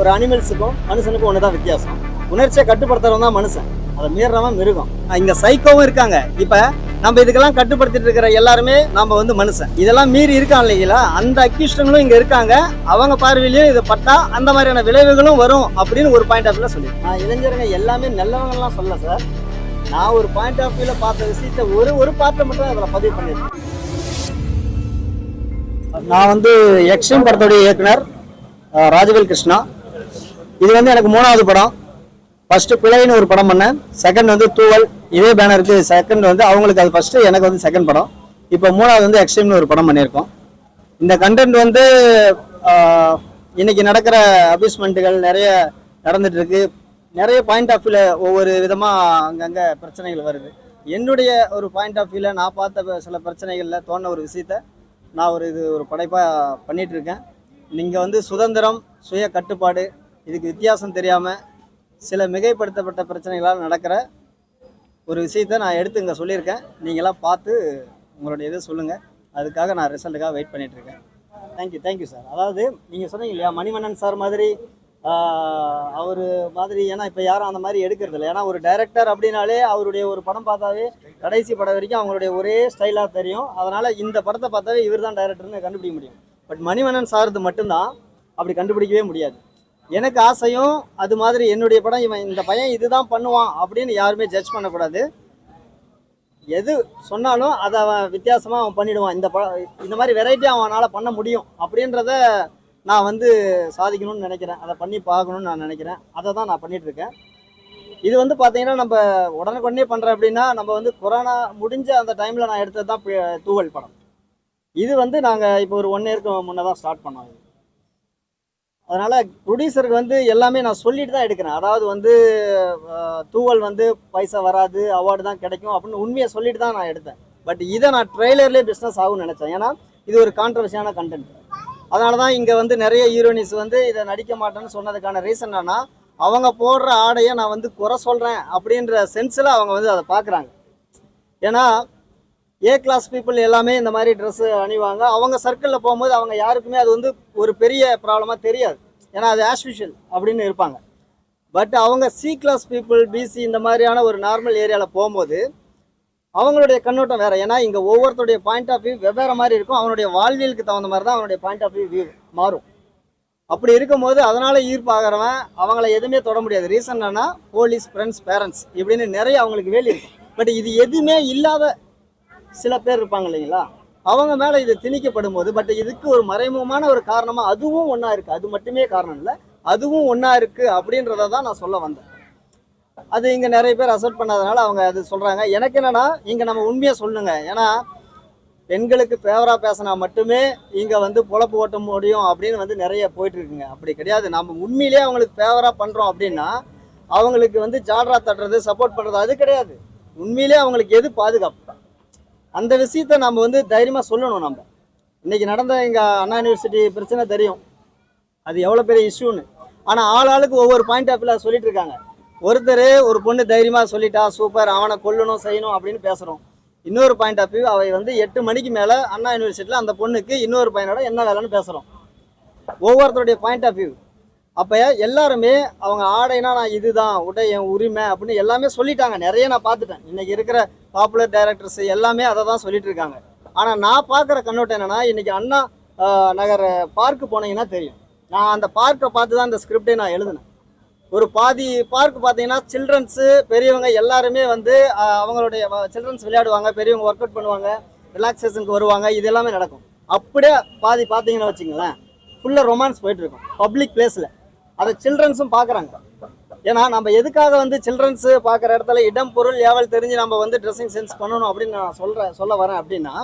ஒரு அனிமல்ஸுக்கும் மனுஷனுக்கும் ஒன்று தான் வித்தியாசம். உணர்ச்சியை கட்டுப்படுத்துறவன் தான் மனுஷன். அதை மீறவன் மிருகம். இங்க சைக்கோவும் இருக்காங்க. இப்ப நம்ம இதுக்கெல்லாம் கட்டுப்படுத்திட்டு இருக்கிற எல்லாருமே நம்ம வந்து மனுஷன். இதெல்லாம் மீறி இருக்கான் இல்லைங்களா? அந்த அக்யூஸ்டங்களும் இங்க இருக்காங்க. அவங்க பார்வையிலயும் இது பட்டா அந்த மாதிரியான விளைவுகளும் வரும் அப்படின்னு ஒரு பாயிண்ட் ஆஃப் வியூல சொல்லி நான் இளைஞருங்க எல்லாமே நல்லவங்கலாம் சொல்ல சார் நான் ஒரு பாயிண்ட் ஆஃப் வியூல பார்த்த விஷயத்த ஒரு ஒரு பார்ட்டை மட்டும் அதில் பதிவு பண்ணியிருக்கேன். நான் வந்து எக்ஸ்ட்ரீம் படத்துடைய இயக்குனர் ராஜவேல் கிருஷ்ணா. இது வந்து எனக்கு மூணாவது படம். ஃபர்ஸ்ட் பிழைன்னு ஒரு படம் பண்ணேன். செகண்ட் வந்து தூவல். இதே பேனருக்கு செகண்ட் வந்து அவங்களுக்கு அது ஃபர்ஸ்ட் எனக்கு வந்து செகண்ட் படம். இப்போ மூணாவது வந்து எக்ஸ்ட்ரீம்னு ஒரு படம் பண்ணியிருக்கோம். இந்த கண்டென்ட் வந்து இன்னைக்கு நடக்கிற அபியூஸ்மெண்ட்டுகள் நிறைய நடந்துட்டு இருக்கு. நிறைய பாயிண்ட் ஆஃப் வியூல ஒவ்வொரு விதமாக அங்கங்கே பிரச்சனைகள் வருது. என்னுடைய ஒரு பாயிண்ட் ஆஃப் வியூவில் நான் பார்த்த சில பிரச்சனைகளில் தோண ஒரு விஷயத்த நான் ஒரு இது ஒரு படைப்பாக பண்ணிகிட்ருக்கேன் இருக்கேன். நீங்கள் வந்து சுதந்திரம் சுய கட்டுப்பாடு இதுக்கு வித்தியாசம் தெரியாமல் சில மிகைப்படுத்தப்பட்ட பிரச்சனைகளால் நடக்கிற ஒரு விஷயத்த நான் எடுத்து இங்கே சொல்லியிருக்கேன். நீங்களாம் பார்த்து உங்களுடைய இதை சொல்லுங்கள் அதுக்காக நான் ரிசல்ட்டுக்காக வெயிட் பண்ணிகிட்ருக்கேன் இருக்கேன் தேங்க்யூ தேங்க்யூ சார் அதாவது நீங்கள் சொன்னீங்க இல்லையா மணிமன்னன் சார் மாதிரி அவர் மாதிரி ஏன்னா இப்போ யாரும் அந்த மாதிரி எடுக்கிறது இல்லை. ஏன்னா ஒரு டைரக்டர் அப்படின்னாலே அவருடைய ஒரு படம் பார்த்தாவே கடைசி படம் வரைக்கும் அவங்களுடைய ஒரே ஸ்டைலாக தெரியும். அதனால் இந்த படத்தை பார்த்தாவே இவர் தான் டைரக்டர்னு கண்டுபிடிக்க முடியும். பட் மணிமன்னன் சார்து மட்டும்தான் அப்படி கண்டுபிடிக்கவே முடியாது. எனக்கு ஆசையும் அது மாதிரி என்னுடைய படம் இவன் இந்த பையன் இதுதான் பண்ணுவான் அப்படின்னு யாருமே ஜட்ஜ் பண்ணக்கூடாது. எது சொன்னாலும் அதை அவன் வித்தியாசமாக அவன் பண்ணிடுவான். இந்த ப இந்த மாதிரி வெரைட்டி அவனால் பண்ண முடியும் அப்படின்றத நான் வந்து சாதிக்கணும்னு நினைக்கிறேன். அதை பண்ணி பார்க்கணும்னு நான் நினைக்கிறேன். அதை தான் நான் பண்ணிகிட்ருக்கேன் இது வந்து பார்த்தீங்கன்னா நம்ம உடனுக்குடனே பண்ணுறேன் அப்படின்னா நம்ம வந்து கொரோனா முடிஞ்ச அந்த டைமில் நான் எடுத்தது தான் தூவல் படம். இது வந்து நாங்கள் இப்போ ஒரு ஒன் இயருக்கு முன்னே தான் ஸ்டார்ட் பண்ணோம். இது அதனால் ப்ரொடியூசருக்கு வந்து எல்லாமே நான் சொல்லிட்டு தான் எடுக்கிறேன். அதாவது வந்து தூவல் வந்து பைசா வராது அவார்டு தான் கிடைக்கும் அப்படின்னு உண்மையை சொல்லிட்டு தான் நான் எடுத்தேன். பட் இதை நான் ட்ரெய்லர்லேயே பிஸ்னஸ் ஆகும்னு நினச்சேன். ஏன்னா இது ஒரு கான்ட்ரவர்சியான கண்டென்ட் அதனால தான் இங்கே வந்து நிறைய ஹீரோயினிஸ் வந்து இதை நடிக்க மாட்டேன்னு சொன்னதுக்கான ரீசன் என்னன்னா அவங்க போடுற ஆடையை நான் வந்து குறை சொல்கிறேன் அப்படின்ற சென்ஸில் அவங்க வந்து அதை பார்க்குறாங்க. ஏன்னா ஏ கிளாஸ் பீப்புள் எல்லாமே இந்த மாதிரி ட்ரெஸ்ஸு அணிவாங்க. அவங்க சர்க்கிளில் போகும்போது அவங்க யாருக்குமே அது வந்து ஒரு பெரிய ப்ராப்ளமாக தெரியாது. ஏன்னா அது ஆஸ்பிஷியல் அப்படின்னு இருப்பாங்க. பட் அவங்க சி கிளாஸ் பீப்புள் பிசி இந்த மாதிரியான ஒரு நார்மல் ஏரியாவில் போகும்போது அவங்களுடைய கண்ணோட்டம் வேறு. ஏன்னா இங்கே ஒவ்வொருத்தருடைய பாயிண்ட் ஆஃப் வியூ வெவ்வேறு மாதிரி இருக்கும். அவனுடைய வாழ்வியலுக்கு தகுந்த மாதிரி தான் அவனுடைய பாயிண்ட் ஆஃப் வியூ வியூ மாறும். அப்படி இருக்கும்போது அதனால் ஈர்ப்பாகிறவன் அவங்கள எதுவுமே தொட முடியாது. ரீசன் என்னன்னா போலீஸ் ஃப்ரெண்ட்ஸ் பேரண்ட்ஸ் இப்படின்னு நிறைய அவங்களுக்கு வேலி இருக்கும். பட் இது எதுவுமே இல்லாத சில பேர் இருப்பாங்க இல்லைங்களா? அவங்க மேலே இது திணிக்கப்படும் போது பட் இதுக்கு ஒரு மறைமுகமான ஒரு காரணமாக அதுவும் ஒன்றா இருக்குது அது மட்டுமே காரணம் இல்லை. அதுவும் ஒன்றா இருக்குது அப்படின்றத தான் நான் சொல்ல வந்தேன். அது இங்கே நிறைய பேர் அசப்ட் பண்ணாதனால அவங்க அது சொல்கிறாங்க எனக்கு என்னென்னா இங்கே நம்ம உண்மையை சொல்லுங்க. ஏன்னா பெண்களுக்கு ஃபேவராக பேசினா மட்டுமே இங்கே வந்து பொழப்பு ஓட்ட முடியும் அப்படின்னு வந்து நிறைய போயிட்டுருக்குங்க அப்படி கிடையாது. நம்ம உண்மையிலேயே அவங்களுக்கு ஃபேவராக பண்ணுறோம் அப்படின்னா அவங்களுக்கு வந்து ஜால்ரா தட்டுறது சப்போர்ட் பண்ணுறது அது கிடையாது. உண்மையிலேயே அவங்களுக்கு எது பாதுகாப்பு? அந்த விஷயத்த நம்ம வந்து தைரியமாக சொல்லணும் நம்ம இன்றைக்கி நடந்த எங்கள் அண்ணா யூனிவர்சிட்டி பிரச்சனை தெரியும். அது எவ்வளோ பெரிய இஷ்யூன்னு ஆனால் ஆள் ஆளுக்கு ஒவ்வொரு பாயிண்ட் ஆஃப் வியூவில் சொல்லிட்டு இருக்காங்க. ஒருத்தர் ஒரு பொண்ணு தைரியமாக சொல்லிட்டா சூப்பர் அவனை கொல்லணும் செய்யணும் அப்படின்னு பேசுகிறோம் இன்னொரு பாயிண்ட் ஆஃப் வியூ அவை வந்து எட்டு மணிக்கு மேலே அண்ணா யூனிவர்சிட்டியில் அந்த பொண்ணுக்கு இன்னொரு பையனோட என்ன வேலைன்னு பேசுகிறோம் ஒவ்வொருத்தருடைய பாயிண்ட் ஆஃப் வியூ அப்போ எல்லாருமே அவங்க ஆடைனா நான் இதுதான் உடை என் உரிமை அப்படின்னு எல்லாமே சொல்லிட்டாங்க. நிறைய நான் பார்த்துட்டேன். இன்றைக்கி இருக்கிற பாப்புலர் டைரக்டர்ஸ் எல்லாமே அதை தான் சொல்லிட்டு இருக்காங்க ஆனால் நான் பார்க்குற கண்ணோட்டம் என்னென்னா இன்றைக்கி அண்ணா நகர் பார்க்கு போனீங்கன்னா தெரியும். நான் அந்த பார்க்கை பார்த்து தான் இந்த ஸ்கிரிப்டே நான் எழுதினேன். ஒரு பாதி பார்க் பார்த்தீங்கன்னா சில்ட்ரன்ஸு பெரியவங்க எல்லாருமே வந்து அவங்களுடைய சில்ட்ரன்ஸ் விளையாடுவாங்க பெரியவங்க ஒர்க் அவுட் பண்ணுவாங்க ரிலாக்ஸேஷனுக்கு வருவாங்க இது எல்லாமே நடக்கும். அப்படியே பாதி பார்த்தீங்கன்னா வச்சுங்களேன் ஃபுல்லாக ரொமான்ஸ் போயிட்டு இருக்கும் பப்ளிக் பிளேஸில் அதை சில்ட்ரன்ஸும் பார்க்குறாங்க. ஏன்னா நம்ம எதுக்காக வந்து சில்ட்ரன்ஸு பார்க்குற இடத்துல இடம் பொருள் ஏவல் தெரிஞ்சு நம்ம வந்து ட்ரெஸ்ஸிங் சென்ஸ் பண்ணணும் அப்படின்னு நான் சொல்கிறேன் சொல்ல வரேன் அப்படின்னா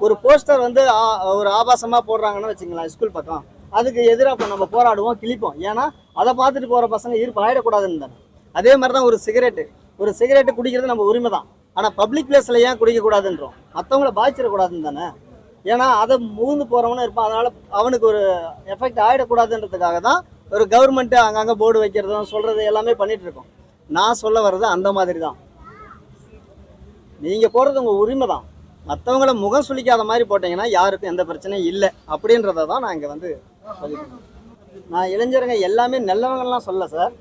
ஒரு போஸ்டர் வந்து ஆ- ஒரு ஆபாசமாக போடுறாங்கன்னு வச்சுங்களேன் ஸ்கூல் பக்கம். அதுக்கு எதிராக இப்போ நம்ம போராடுவோம் கிழிப்போம். ஏன்னா அதை பார்த்துட்டு போகிற பசங்க ஈர்ப்பு ஆகிடக்கூடாதுன்னு தானே. அதே மாதிரி தான் ஒரு சிகரெட்டு ஒரு சிகரெட்டு குடிக்கிறது நம்ம உரிமை தான் ஆனால் பப்ளிக் பிளேஸில் ஏன் குடிக்கக்கூடாதுன்றோம்? மற்றவங்கள பாதிச்சிடக்கூடாதுன்னு தானே. ஏன்னா அதை மூந்து போகிறவனும் இருப்பான். அதனால் அவனுக்கு ஒரு எஃபெக்ட் ஆகிடக்கூடாதுன்றதுக்காக தான் ஒரு கவர்மெண்ட்டு அங்கங்கே போர்டு வைக்கிறதும் சொல்கிறது எல்லாமே பண்ணிகிட்டு இருக்கோம். நான் சொல்ல வர்றது அந்த மாதிரி தான் நீங்கள் போகிறது உங்கள் உரிமை தான் மற்றவங்கள முகம் சுளிக்காத மாதிரி போட்டிங்கன்னா யாருக்கும் எந்த பிரச்சனையும் இல்லை அப்படின்றத தான் நான் இங்கே வந்து பதிவு நான் இளைஞருங்க எல்லாமே நல்லவங்கள்லாம் சொல்ல சார்.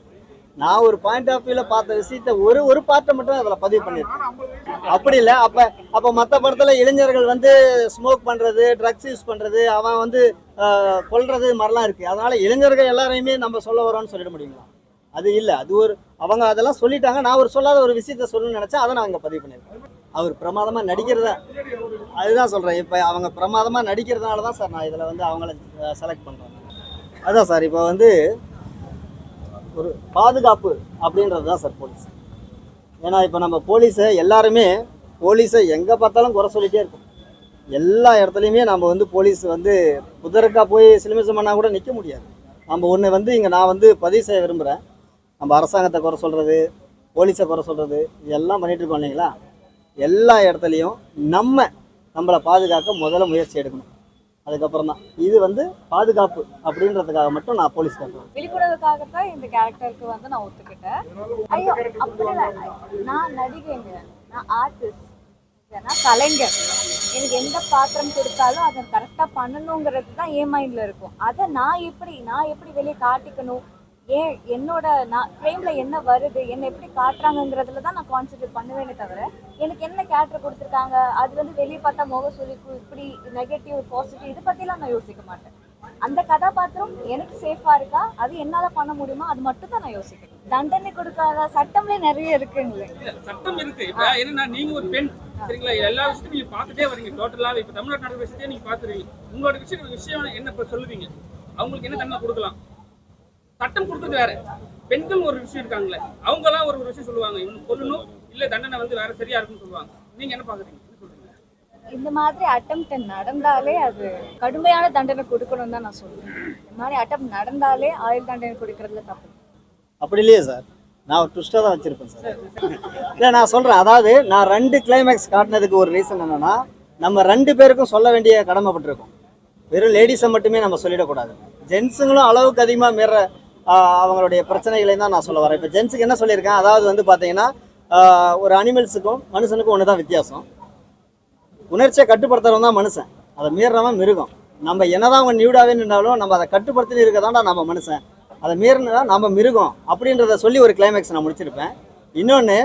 நான் ஒரு பாயிண்ட் ஆஃப் வியூவில் பார்த்த விஷயத்த ஒரு ஒரு பார்ட்டை மட்டும் அதில் பதிவு பண்ணியிருக்கேன். அப்படி இல்லை. அப்போ அப்போ மற்ற படத்தில் இளைஞர்கள் வந்து ஸ்மோக் பண்ணுறது ட்ரக்ஸ் யூஸ் பண்ணுறது அவன் வந்து கொல்றது மாதிரிலாம் இருக்குது அதனால் இளைஞர்கள் எல்லாரையுமே நம்ம சொல்ல வரோம்னு சொல்லிட முடியுங்களா? அது இல்லை. அது ஒரு அவங்க அதெல்லாம் சொல்லிட்டாங்க. நான் ஒரு சொல்லாத ஒரு விஷயத்த சொல்லணும்னு நினச்சா அதை நான் அங்கே பதிவு பண்ணியிருக்கேன். அவர் பிரமாதமாக நடிக்கிறத அதுதான் சொல்கிறேன் இப்போ அவங்க பிரமாதமாக நடிக்கிறதுனால தான் சார் நான் இதில் வந்து அவங்கள செலக்ட் பண்ணுறேன் அதான் சார். இப்போ வந்து ஒரு பாதுகாப்பு அப்படின்றது தான் சார் போலீஸ். ஏன்னா இப்போ நம்ம போலீஸை எல்லாருமே போலீஸை எங்கே பார்த்தாலும் குறை சொல்லிகிட்டே இருக்கும் எல்லா இடத்துலையுமே நம்ம வந்து போலீஸ் வந்து புதருக்காக போய் சிலுமிசம் பண்ணால் கூட நிற்க முடியாது. நம்ம ஒன்று வந்து இங்கே நான் வந்து பதிவு செய்ய விரும்புகிறேன் நம்ம அரசாங்கத்தை குறை சொல்கிறது போலீஸை குறை சொல்கிறது இதெல்லாம் பண்ணிகிட்டு இருக்கோம் இல்லைங்களா? எல்லா இடத்துலையும் நம்ம நம்மளை பாதுகாக்க முதல்ல முயற்சி எடுக்கணும். அதுக்கப்புறம் தான் இது வந்து பாதுகாப்பு அப்படின்றதுக்காக மட்டும் நான் போலீஸ் கேட்குறேன் விழிப்புணர்வுக்காகத்தான் இந்த கேரக்டருக்கு வந்து நான் ஒத்துக்கிட்டேன். ஐயோ அப்படிலாம் நான் நடிகைங்க நான் ஆர்டிஸ்ட் நான் கலைஞர். எனக்கு எந்த பாத்திரம் கொடுத்தாலும் அதை கரெக்டாக பண்ணணுங்கிறது தான் என் மைண்டில் இருக்கும். அதை நான் எப்படி நான் எப்படி வெளியே காட்டிக்கணும்? ஏன் என்னோட நான் ஃப்ரேமில் என்ன வருது என்ன எப்படி காட்டுறாங்கங்கிறதுல தான் நான் கான்சென்ட்ரேட் பண்ணுவேனே தவிர எனக்கு என்ன கேரக்டர் கொடுத்துருக்காங்க அது வந்து வெளியே பார்த்தா முக சுழிப்பு இப்படி நெகட்டிவ் பாசிட்டிவ் இதை பற்றிலாம் நான் யோசிக்க மாட்டேன். அந்த கதாபாத்திரம் எனக்கு சேஃபா இருக்கா? அது என்னால பண்ண முடியுமா? அது மட்டும் தான் நான் யோசிக்கிறேன் தண்டனை கொடுக்காத சட்டம்ல நிறைய இருக்குங்களே. சட்டம் இருக்கு. இப்ப என்னன்னா நீங்க ஒரு பெண் சரிங்களா? எல்லா விஷயத்தையும் நீங்க பாத்துட்டே வரீங்க டோட்டலாவே இப்ப தமிழ்நாட்டு நடக்கிற விஷயத்தையே நீங்க பாத்துருவீங்க உங்களோட விஷயம் விஷயம் என்ன இப்ப சொல்லுவீங்க? அவங்களுக்கு என்ன தண்டனை கொடுக்கலாம்? சட்டம் கொடுத்தது வேற. பெண்கள் ஒரு விஷயம் இருக்காங்களே அவங்க எல்லாம் ஒரு ஒரு விஷயம் சொல்லுவாங்க. இவங்க கொல்லணும் இல்ல தண்டனை வந்து வேற சரியா இருக்குன்னு சொல்லுவாங்க. நீங்க என்ன பாக்குறீங்க? இந்த மாதிரி அட்டம்ப்ட் நடந்தாலே அது கடுமையான தண்டனை கொடுக்கணும் தான் நான் சொல்லுவேன் இந்த மாதிரி அட்டம் நடந்தாலே ஆயுள் தண்டனை கொடுக்கறதுல தப்பு. அப்படி இல்லையே சார் நான் ஒரு ட்விஸ்ட்டாக தான் வச்சுருப்பேன் சார் இல்லை நான் சொல்கிறேன் அதாவது நான் ரெண்டு கிளைமேக்ஸ் காட்டினதுக்கு ஒரு ரீசன் என்னென்னா நம்ம ரெண்டு பேருக்கும் சொல்ல வேண்டிய கடமைப்பட்டிருக்கோம். வெறும் லேடிஸை மட்டுமே நம்ம சொல்லிடக்கூடாது. ஜென்ஸுங்களும் அளவுக்கு அதிகமாக மீற அவங்களுடைய பிரச்சனைகளையும் தான் நான் சொல்ல வரேன். இப்போ ஜென்ஸுக்கு என்ன சொல்லியிருக்கேன்? அதாவது வந்து பார்த்தீங்கன்னா ஒரு அனிமல்ஸுக்கும் மனுஷனுக்கும் ஒன்று தான் வித்தியாசம். உணர்ச்சியை கட்டுப்படுத்துறவன் தான் மனுஷன். அதை மீறினவன் மிருகம். நம்ம என்னதான் அவங்க நியூடாவே நின்றாலும் நம்ம அதை கட்டுப்படுத்தி இருக்கதாண்டா நம்ம மனுஷன். அதை மீறினா நம்ம மிருகம் அப்படின்றத சொல்லி ஒரு கிளைமேக்ஸ் நான் முடிச்சிருப்பேன். இன்னொன்று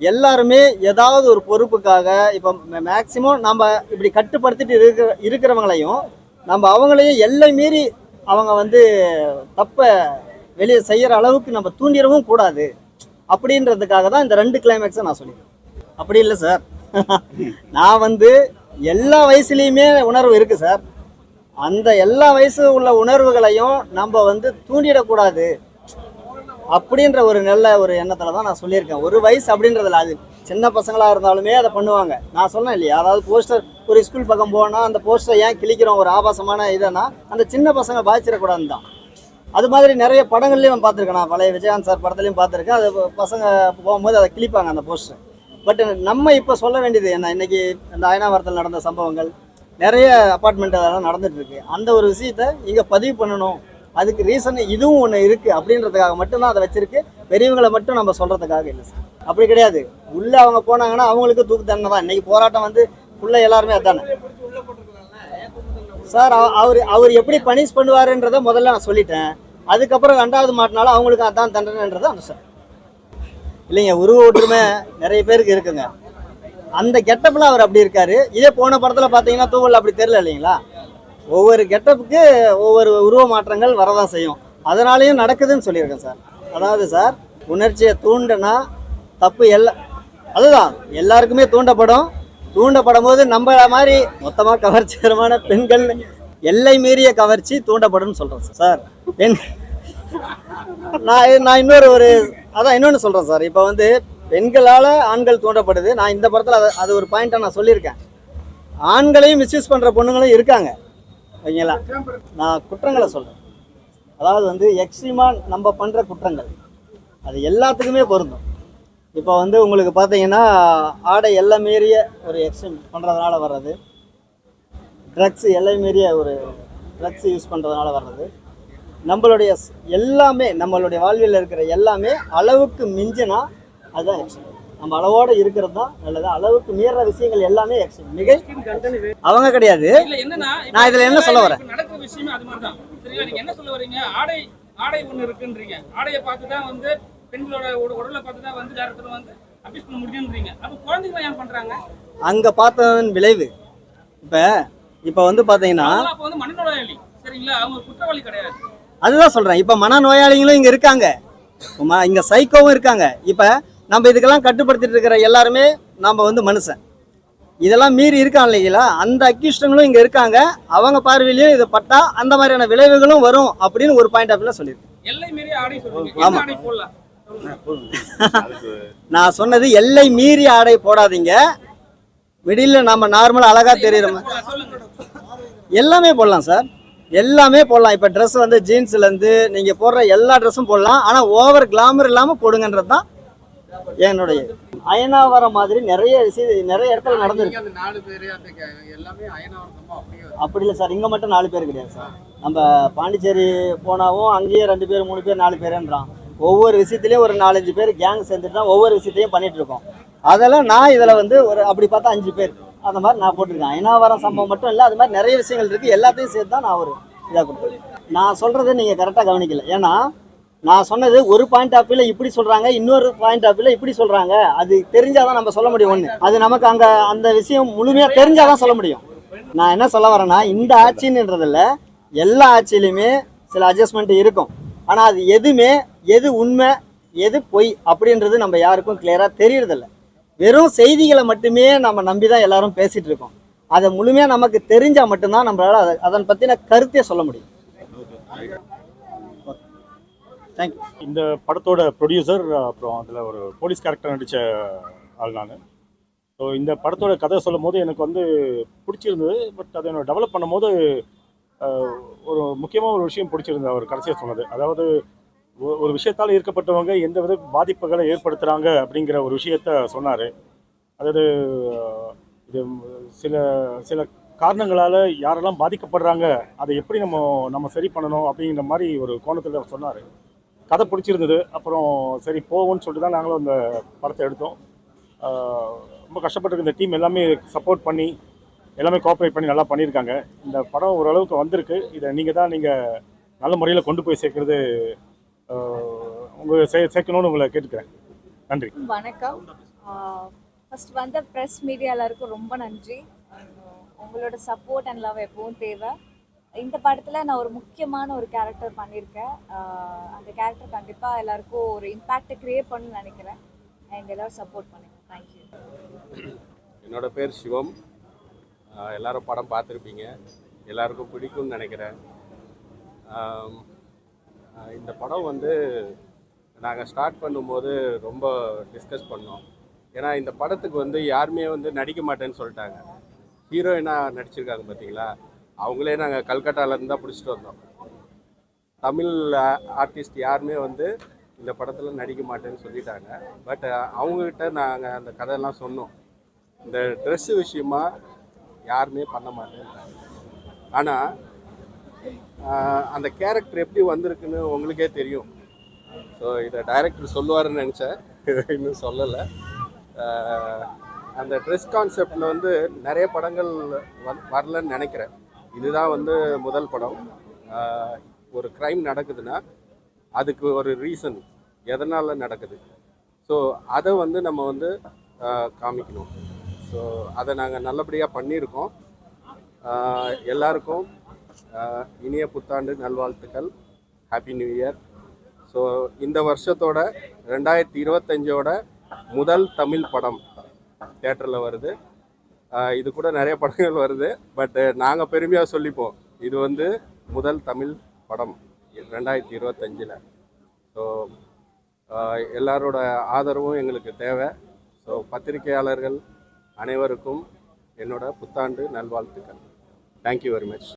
எல்லாருமே ஏதாவது ஒரு பொறுப்புக்காக இப்போ மேக்சிமம் நம்ம இப்படி கட்டுப்படுத்திட்டு இருக்கிற இருக்கிறவங்களையும் நம்ம அவங்களையும் எல்லை மீறி அவங்க வந்து தப்பை வெளியே செய்கிற அளவுக்கு நம்ம தூண்டிடவும் கூடாது. அப்படின்றதுக்காக தான் இந்த ரெண்டு கிளைமேக்ஸை நான் சொல்லிடுறேன் அப்படி இல்லை சார் நான் வந்து எல்லா வயசுலேயுமே உணர்வு இருக்குது சார் அந்த எல்லா வயசு உள்ள உணர்வுகளையும் நம்ம வந்து தூண்டிடக்கூடாது அப்படின்ற ஒரு நல்ல ஒரு எண்ணத்தில் தான் நான் சொல்லியிருக்கேன். ஒரு வயசு அப்படின்றதுல அது சின்ன பசங்களாக இருந்தாலுமே அதை பண்ணுவாங்க. நான் சொன்னேன் இல்லையா? அதாவது போஸ்டர் ஒரு ஸ்கூல் பக்கம் போனால் அந்த போஸ்டரை ஏன் கிழிக்கிறோம்? ஒரு ஆபாசமான இதனா அந்த சின்ன பசங்க பாதிச்சிடக்கூடாது தான் அது மாதிரி நிறைய படங்கள்லையும் பார்த்துருக்கேன். நான் பழைய விஜயகாந்த் சார் படத்துலையும் பார்த்துருக்கேன். அது பசங்க போகும்போது அதை கிழிப்பாங்க அந்த போஸ்டர் பட் நம்ம இப்போ சொல்ல வேண்டியது என்ன? இன்னைக்கு இந்த அயனாவரத்தில் நடந்த சம்பவங்கள் நிறைய அப்பார்ட்மெண்ட் அதெல்லாம் நடந்துகிட்ருக்கு அந்த ஒரு விஷயத்த இங்கே பதிவு பண்ணணும். அதுக்கு ரீசன் இதுவும் ஒன்று இருக்குது அப்படின்றதுக்காக மட்டும்தான் அதை வச்சுருக்கு. பெரியவங்களை மட்டும் நம்ம சொல்கிறதுக்காக இல்லை சார். அப்படி கிடையாது. உள்ளே அவங்க போனாங்கன்னா அவங்களுக்கு தூக்கு தண்டனை தான். இன்னைக்கு போராட்டம் வந்து உள்ள எல்லாருமே அதானே? சார் அவ- அவர் அவர் எப்படி பனிஷ் பண்ணுவாருன்றதை முதல்ல நான் சொல்லிட்டேன். அதுக்கப்புறம் ரெண்டாவது மாட்டினாலும் அவங்களுக்கு அதான் தண்டனைன்றது அந்த சார். இல்லைங்க உருவ ஒற்றுமை நிறைய பேருக்கு இருக்குங்க. அந்த கெட்டப்பில் அவர் அப்படி இருக்காரு. இதே போன படத்தில் பார்த்தீங்கன்னா தூவல் அப்படி தெரியல இல்லைங்களா? ஒவ்வொரு கெட்டப்புக்கு ஒவ்வொரு உருவ மாற்றங்கள் வரதான் செய்யும். அதனாலையும் நடக்குதுன்னு சொல்லியிருக்கேன் சார். அதாவது சார் உணர்ச்சியை தூண்டுனா தப்பு எல்லாம் அதுதான். எல்லாருக்குமே தூண்டப்படும். தூண்டப்படும் போது நம்மள மாதிரி மொத்தமாக கவர்ச்சிகரமான பெண்கள் எல்லை மீறிய கவர்ச்சி தூண்டப்படும்னு சொல்கிறேன் சார். பெண் நான் நான் இன்னொரு ஒரு அதான் இன்னொன்று சொல்கிறேன் சார். இப்போ வந்து பெண்களால் ஆண்கள் தூண்டப்படுது. நான் இந்த படத்தில் அதை அது ஒரு பாயிண்ட்டாக நான் சொல்லியிருக்கேன். ஆண்களையும் மிஸ்யூஸ் பண்ணுற பொண்ணுங்களும் இருக்காங்க. ஓகேங்களா? நான் குற்றங்களை சொல்கிறேன் அதாவது வந்து எக்ஸ்ட்ரீமாக நம்ம பண்ணுற குற்றங்கள். அது எல்லாத்துக்குமே பொருந்தும். இப்போ வந்து உங்களுக்கு பார்த்தீங்கன்னா ஆடை எல்லை மீறிய ஒரு எக்ஸ்ட்ரீம் பண்ணுறதுனால வர்றது. ட்ரக்ஸ் எல்லை மீறிய ஒரு ட்ரக்ஸ் யூஸ் பண்ணுறதுனால வர்றது. நம்மளுடைய எல்லாமே நம்மளுடைய வாழ்வில் இருக்கிற எல்லாமே அளவுக்கு மிஞ்சினா அதுதான் எக்ஸ்ட்ரீம் நம்ம அளவோட இருக்கிறது தான் நல்லது. அளவுக்கு மீற விஷயங்கள் எல்லாமே எக்ஸ்ட்ரீம் மிக அவங்க கிடையாது. நான் இதுல என்ன சொல்ல வரேன்? நடக்கிற விஷயமே அது மாதிரி தான் சரிங்களா? நீங்க என்ன சொல்ல வரீங்க? ஆடை ஆடை ஒண்ணு இருக்குன்றீங்க. ஆடையை பார்த்து தான் வந்து பெண்களோட உட- உடலை பார்த்து தான் வந்து டேரக்டர் வந்து அபியூஸ் பண்ண முடியும்ன்றீங்க. அப்ப குழந்தைங்க ஏன் பண்றாங்க? அங்க பார்த்ததன் விளைவு. இப்ப இப்ப வந்து அவங்களாம் அப்ப வந்து மனநோயாளி. சரிங்களா? அவங்க குற்றவாளி கிடையாது. அதுதான் சொல்றேன். இப்ப மனநோயாளிகளும் இங்க இருக்காங்க. இங்க சைக்கோவும் இருக்காங்க. இப்ப நம்ம இதுக்கெல்லாம் கட்டுப்படுத்திட்டு இருக்கிற எல்லாருமே நம்ம வந்து மனுஷன். இதெல்லாம் மீறி இருக்கான் இல்லைங்களா? அந்த அக்யூஸ்டங்களும் இங்க இருக்காங்க. அவங்க பார்வையிலயும் இது பட்டா அந்த மாதிரியான விளைவுகளும் வரும் அப்படின்னு ஒரு பாயிண்ட் ஆஃப் வியூல சொல்லியிருக்கேன். எல்லை நான் சொன்னது எல்லை மீறி ஆடை போடாதீங்க. மிடில் நம்ம நார்மல் அழகா தெரியுற மாதிரி போடலாம், சொல்லுங்க எல்லாமே போடலாம் சார். எல்லாமே போடலாம். இப்போ ட்ரெஸ் வந்து ஜீன்ஸ்லேருந்து நீங்கள் போடுற எல்லா ட்ரெஸ்ஸும் போடலாம். ஆனால் ஓவர் கிளாமர் இல்லாமல் போடுங்கன்றது தான் என்னுடைய அயனாவரம் மாதிரி நிறைய விஷயம் நிறைய இடத்துல நடந்திருக்கு. அப்படி இல்லை சார். இங்கே மட்டும் நாலு பேர் கிடையாது சார். நம்ம பாண்டிச்சேரி போனாவும் அங்கேயே ரெண்டு பேர் மூணு பேர் நாலு பேருன்றான். ஒவ்வொரு விஷயத்துலையும் ஒரு நாலஞ்சு பேர் கேங் சேர்ந்துட்டு தான் ஒவ்வொரு விஷயத்தையும் பண்ணிட்டு இருக்கோம் அதெல்லாம் நான் இதில் வந்து ஒரு அப்படி பார்த்தா அஞ்சு பேர். அந்த மாதிரி நான் போட்டிருக்கேன். ஐநாவரம் சம்பவம் மட்டும் இல்லை அது மாதிரி நிறைய விஷயங்கள் இருக்குது எல்லாத்தையும் சேர்த்து தான் நான் ஒரு இதாக கொடுத்துருக்கேன் நான் சொல்கிறத நீங்கள் கரெக்டாக கவனிக்கல. ஏன்னா நான் சொன்னது ஒரு பாயிண்ட் ஆஃப் வியூவில் இப்படி சொல்கிறாங்க இன்னொரு பாயிண்ட் ஆஃப் வியூவில் இப்படி சொல்கிறாங்க அது தெரிஞ்சால் தான் நம்ம சொல்ல முடியும் ஒன்று அது நமக்கு அங்கே அந்த விஷயம் முழுமையாக தெரிஞ்சால் தான் சொல்ல முடியும். நான் என்ன சொல்ல வரேன்னா இந்த ஆட்சின்றதில் எல்லா ஆட்சியிலையுமே சில அட்ஜஸ்ட்மெண்ட் இருக்கும். ஆனால் அது எதுவுமே எது உண்மை எது பொய் அப்படின்றது நம்ம யாருக்கும் கிளியராக தெரியறதில்ல. வெறும் செய்திகளை மட்டுமே நம்ம நம்பி தான் எல்லாரும் பேசிட்டு இருக்கோம். அதை முழுமையாக நமக்கு தெரிஞ்சால் மட்டும்தான் நம்மளால் அதை அதன் பற்றின கருத்தே சொல்ல முடியும். தேங்க்யூ இந்த படத்தோட ப்ரொடியூசர் அப்புறம் அதில் ஒரு போலீஸ் கேரக்டர் நடித்த ஆள் நான். ஸோ இந்த படத்தோட கதை சொல்லும் போது எனக்கு வந்து பிடிச்சிருந்தது பட் அதை என்னோட டெவலப் பண்ணும்போது ஒரு முக்கியமாக ஒரு விஷயம் பிடிச்சிருந்தது அவர் கடைசியாக சொன்னது. அதாவது ஒரு விஷயத்தால் ஈர்க்கப்பட்டவங்க எந்த வித பாதிப்புகளை ஏற்படுத்துகிறாங்க அப்படிங்கிற ஒரு விஷயத்த சொன்னார். அதாவது இது சில சில காரணங்களால் யாரெல்லாம் பாதிக்கப்படுறாங்க அதை எப்படி நம்ம நம்ம சரி பண்ணணும் அப்படிங்கிற மாதிரி ஒரு கோணத்தில் சொன்னார். கதை பிடிச்சிருந்தது அப்புறம் சரி போவோம்னு சொல்லிட்டு தான் நாங்களும் அந்த படத்தை எடுத்தோம். ரொம்ப கஷ்டப்பட்டு இந்த டீம் எல்லாமே சப்போர்ட் பண்ணி எல்லாமே கோஆப்ரேட் பண்ணி நல்லா பண்ணியிருக்காங்க. இந்த படம் ஓரளவுக்கு வந்திருக்கு. இதை நீங்கள் தான் நீங்கள் நல்ல முறையில் கொண்டு போய் சேர்க்குறது உங்கள் சே சேர்க்கணும்னு உங்களை கேட்டுக்கிறேன். நன்றி. வணக்கம். ஃபர்ஸ்ட் வந்த ப்ரெஸ் மீடியா எல்லாருக்கும் ரொம்ப நன்றி. உங்களோட சப்போர்ட் அண்ட் லவ் எப்பவும் தேவை. இந்த படத்தில் நான் ஒரு முக்கியமான ஒரு கேரக்டர் பண்ணியிருக்கேன். அந்த கேரக்டர் கண்டிப்பாக எல்லாருக்கும் ஒரு இம்பேக்டை க்ரியேட் பண்ணணும்னு நினைக்கிறேன். அண்ட் எல்லாரும் சப்போர்ட் பண்ணுங்க. தேங்க்யூ என்னோட பேர் சிவம். எல்லாரும் படம் பார்த்துருப்பீங்க. எல்லாருக்கும் பிடிக்கும்னு நினைக்கிறேன். இந்த படம் வந்து நாங்கள் ஸ்டார்ட் பண்ணும்போது ரொம்ப டிஸ்கஸ் பண்ணோம். ஏன்னா இந்த படத்துக்கு வந்து யாருமே வந்து நடிக்க மாட்டேன்னு சொல்லிட்டாங்க. ஹீரோயினாக நடிச்சிருக்காங்க பார்த்தீங்களா அவங்களே நாங்கள் கல்கட்டாலேருந்து தான் பிடிச்சிட்டு வந்தோம். தமிழ் ஆர்டிஸ்ட் யாருமே வந்து இந்த படத்தில் நடிக்க மாட்டேன்னு சொல்லிட்டாங்க. பட் அவங்கக்கிட்ட நாங்கள் அந்த கதையெல்லாம் சொன்னோம். இந்த ட்ரெஸ்ஸு விஷயமா யாருமே பண்ண மாட்டேன் ஆனால் அந்த கேரக்டர் எப்படி வந்திருக்குன்னு உங்களுக்கே தெரியும். ஸோ இதை டைரக்டர் சொல்லுவாருன்னு நினச்சேன். இன்னும் சொல்லலை. அந்த ட்ரெஸ் கான்செப்டில் வந்து நிறைய படங்கள் வ வரலன்னு நினைக்கிறேன். இதுதான் வந்து முதல் படம். ஒரு க்ரைம் நடக்குதுன்னா அதுக்கு ஒரு ரீசன் எதனால் நடக்குது. ஸோ அதை வந்து நம்ம வந்து காமிக்கணும். ஸோ அதை நாங்கள் நல்லபடியாக பண்ணியிருக்கோம். எல்லாருக்கும் இனிய புத்தாண்டு நல்வாழ்த்துக்கள். ஹாப்பி நியூ இயர் ஸோ இந்த வருஷத்தோட ரெண்டாயிரத்தி இருபத்தஞ்சோட முதல் தமிழ் படம் தேட்டரில் வருது. இது கூட நிறைய படங்கள் வருது. பட் நாங்கள் பெருமையாக சொல்லிப்போம். இது வந்து முதல் தமிழ் படம் ரெண்டாயிரத்தி இருபத்தஞ்சில் ஸோ எல்லாரோட ஆதரவும் எங்களுக்கு தேவை. ஸோ பத்திரிகையாளர்கள் அனைவருக்கும் என்னோட புத்தாண்டு நல்வாழ்த்துக்கள். Thank you very much